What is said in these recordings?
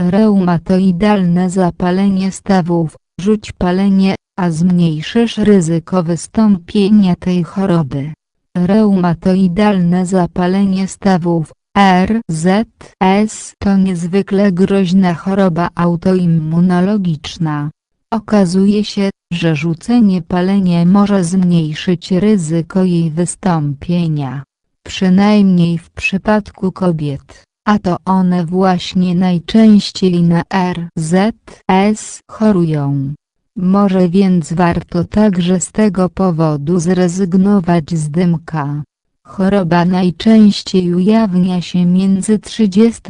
Reumatoidalne zapalenie stawów, rzuć palenie, a zmniejszysz ryzyko wystąpienia tej choroby. Reumatoidalne zapalenie stawów, RZS to niezwykle groźna choroba autoimmunologiczna. Okazuje się, że rzucenie palenia może zmniejszyć ryzyko jej wystąpienia. Przynajmniej w przypadku kobiet, a to one właśnie najczęściej na RZS chorują. Może więc warto także z tego powodu zrezygnować z dymka. Choroba najczęściej ujawnia się między 30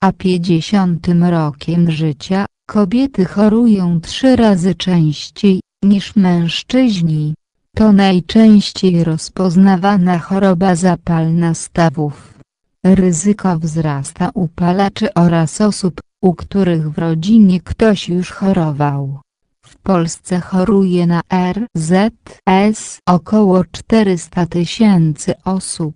a 50 rokiem życia, kobiety chorują trzy razy częściej niż mężczyźni. To najczęściej rozpoznawana choroba zapalna stawów. Ryzyko wzrasta u palaczy oraz osób, u których w rodzinie ktoś już chorował. W Polsce choruje na RZS około 400 tysięcy osób.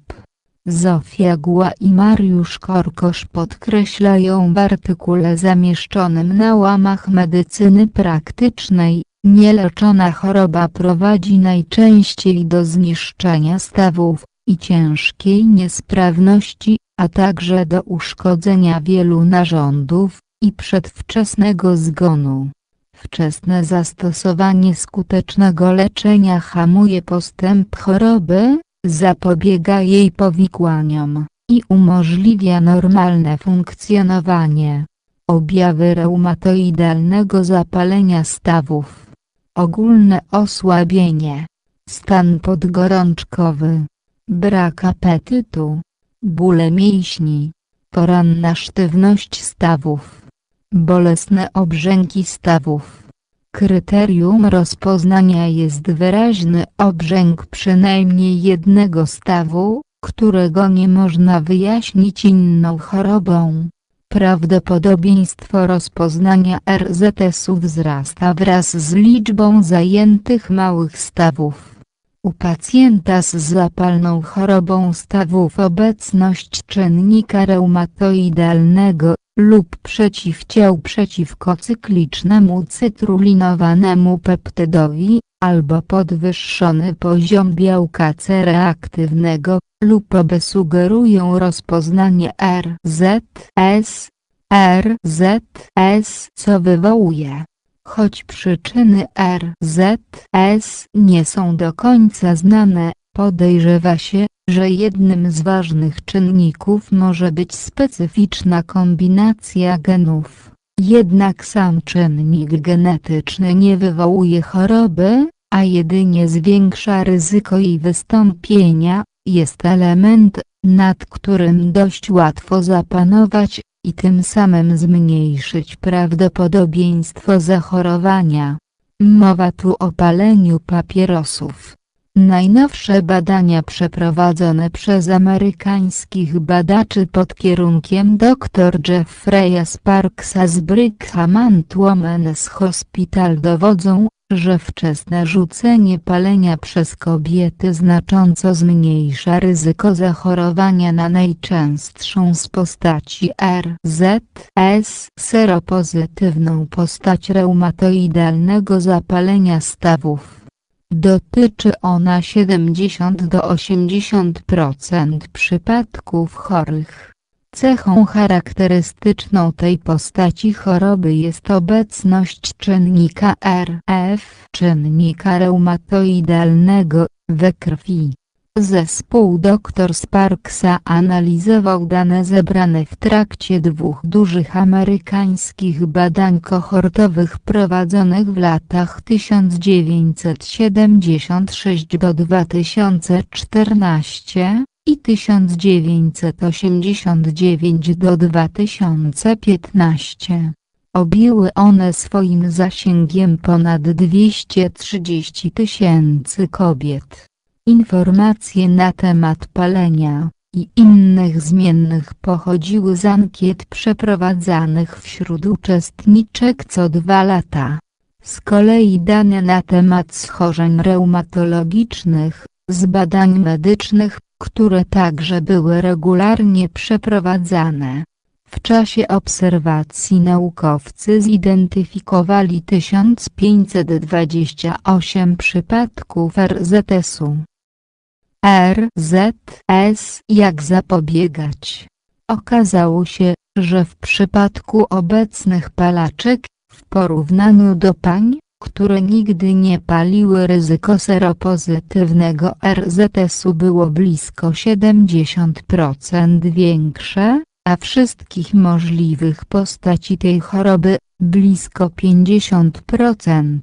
Zofia Gła i Mariusz Korkosz podkreślają w artykule zamieszczonym na łamach medycyny praktycznej, nieleczona choroba prowadzi najczęściej do zniszczenia stawów i ciężkiej niesprawności, a także do uszkodzenia wielu narządów i przedwczesnego zgonu. Wczesne zastosowanie skutecznego leczenia hamuje postęp choroby, zapobiega jej powikłaniom i umożliwia normalne funkcjonowanie. Objawy reumatoidalnego zapalenia stawów Ogólne osłabienie Stan podgorączkowy Brak apetytu Bóle mięśni Poranna sztywność stawów Bolesne obrzęki stawów. Kryterium rozpoznania jest wyraźny obrzęk przynajmniej jednego stawu, którego nie można wyjaśnić inną chorobą. Prawdopodobieństwo rozpoznania RZS-u wzrasta wraz z liczbą zajętych małych stawów. U pacjenta z zapalną chorobą stawów obecność czynnika reumatoidalnego lub przeciwciał przeciwko cyklicznemu cytrulinowanemu peptydowi, albo podwyższony poziom białka C reaktywnego, lub obie sugerują rozpoznanie RZS. RZS co wywołuje Choć przyczyny RZS nie są do końca znane, podejrzewa się, że jednym z ważnych czynników może być specyficzna kombinacja genów. Jednak sam czynnik genetyczny nie wywołuje choroby, a jedynie zwiększa ryzyko jej wystąpienia, jest element, nad którym dość łatwo zapanować, i tym samym zmniejszyć prawdopodobieństwo zachorowania. Mowa tu o paleniu papierosów. Najnowsze badania przeprowadzone przez amerykańskich badaczy pod kierunkiem dr Jeffreya Sparksa z Brigham Women's Hospital dowodzą, że wczesne rzucenie palenia przez kobiety znacząco zmniejsza ryzyko zachorowania na najczęstszą z postaci RZS seropozytywną postać reumatoidalnego zapalenia stawów. Dotyczy ona 70 do 80% przypadków chorych. Cechą charakterystyczną tej postaci choroby jest obecność czynnika RF, czynnika reumatoidalnego, we krwi. Zespół dr Sparksa analizował dane zebrane w trakcie dwóch dużych amerykańskich badań kohortowych prowadzonych w latach 1976 do 2014 i 1989 do 2015. Objęły one swoim zasięgiem ponad 230 tysięcy kobiet. Informacje na temat palenia i innych zmiennych pochodziły z ankiet przeprowadzanych wśród uczestniczek co dwa lata. Z kolei dane na temat schorzeń reumatologicznych, z badań medycznych, które także były regularnie przeprowadzane. W czasie obserwacji naukowcy zidentyfikowali 1528 przypadków RZS-u. RZS jak zapobiegać? Okazało się, że w przypadku obecnych palaczek, w porównaniu do pań, które nigdy nie paliły ryzyko seropozytywnego RZS-u było blisko 70% większe, a wszystkich możliwych postaci tej choroby, blisko 50%.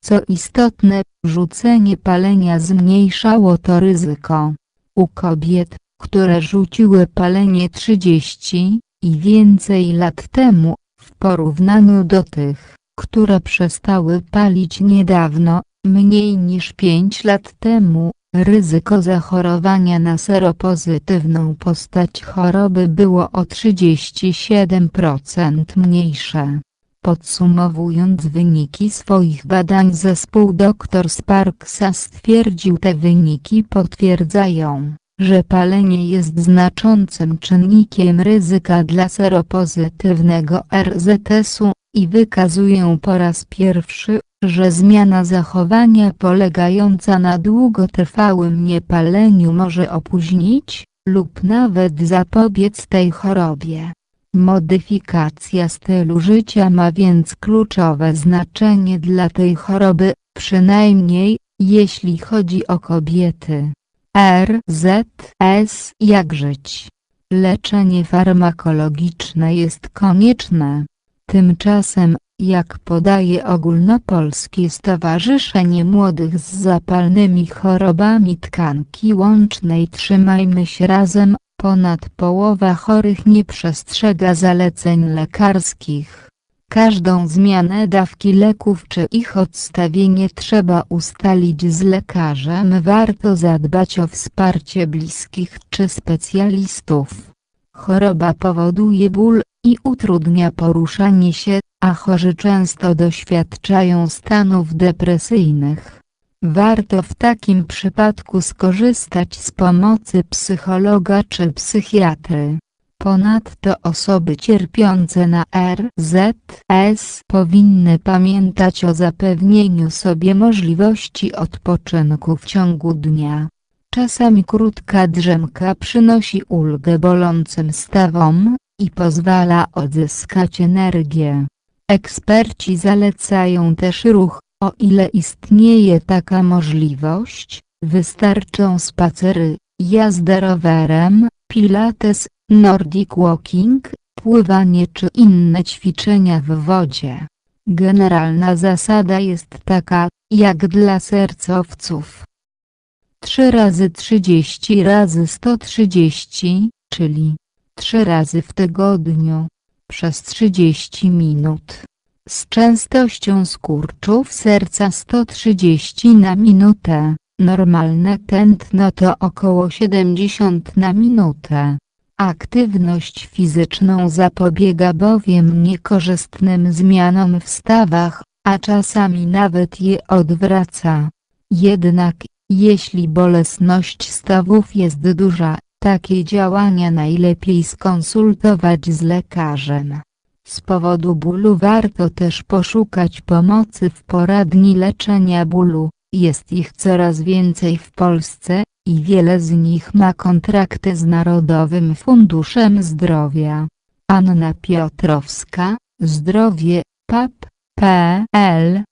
Co istotne, rzucenie palenia zmniejszało to ryzyko. U kobiet, które rzuciły palenie 30 i więcej lat temu, w porównaniu do tych, które przestały palić niedawno, mniej niż 5 lat temu, ryzyko zachorowania na seropozytywną postać choroby było o 37% mniejsze. Podsumowując wyniki swoich badań zespół dr Sparksa stwierdził te wyniki potwierdzają, że palenie jest znaczącym czynnikiem ryzyka dla seropozytywnego RZS-u, i wykazują po raz pierwszy, że zmiana zachowania polegająca na długotrwałym niepaleniu może opóźnić, lub nawet zapobiec tej chorobie. Modyfikacja stylu życia ma więc kluczowe znaczenie dla tej choroby, przynajmniej, jeśli chodzi o kobiety. RZS Jak żyć? Leczenie farmakologiczne jest konieczne. Tymczasem, jak podaje Ogólnopolskie Stowarzyszenie Młodych z Zapalnymi Chorobami Tkanki Łącznej Trzymajmy się razem, ponad połowa chorych nie przestrzega zaleceń lekarskich. Każdą zmianę dawki leków czy ich odstawienie trzeba ustalić z lekarzem warto zadbać o wsparcie bliskich czy specjalistów. Choroba powoduje ból i utrudnia poruszanie się, a chorzy często doświadczają stanów depresyjnych. Warto w takim przypadku skorzystać z pomocy psychologa czy psychiatry. Ponadto osoby cierpiące na RZS powinny pamiętać o zapewnieniu sobie możliwości odpoczynku w ciągu dnia. Czasami krótka drzemka przynosi ulgę bolącym stawom i pozwala odzyskać energię. Eksperci zalecają też ruch, o ile istnieje taka możliwość, wystarczą spacery, jazda rowerem, pilates, nordic walking, pływanie czy inne ćwiczenia w wodzie. Generalna zasada jest taka, jak dla sercowców. 3 razy 30 razy 130, czyli 3 razy w tygodniu, przez 30 minut. Z częstością skurczów serca 130 na minutę, normalne tętno to około 70 na minutę. Aktywność fizyczną zapobiega bowiem niekorzystnym zmianom w stawach, a czasami nawet je odwraca. Jednak, jeśli bolesność stawów jest duża, takie działania najlepiej skonsultować z lekarzem. Z powodu bólu warto też poszukać pomocy w poradni leczenia bólu, jest ich coraz więcej w Polsce, i wiele z nich ma kontrakty z Narodowym Funduszem Zdrowia. Anna Piotrowska, Zdrowie, PAP, PL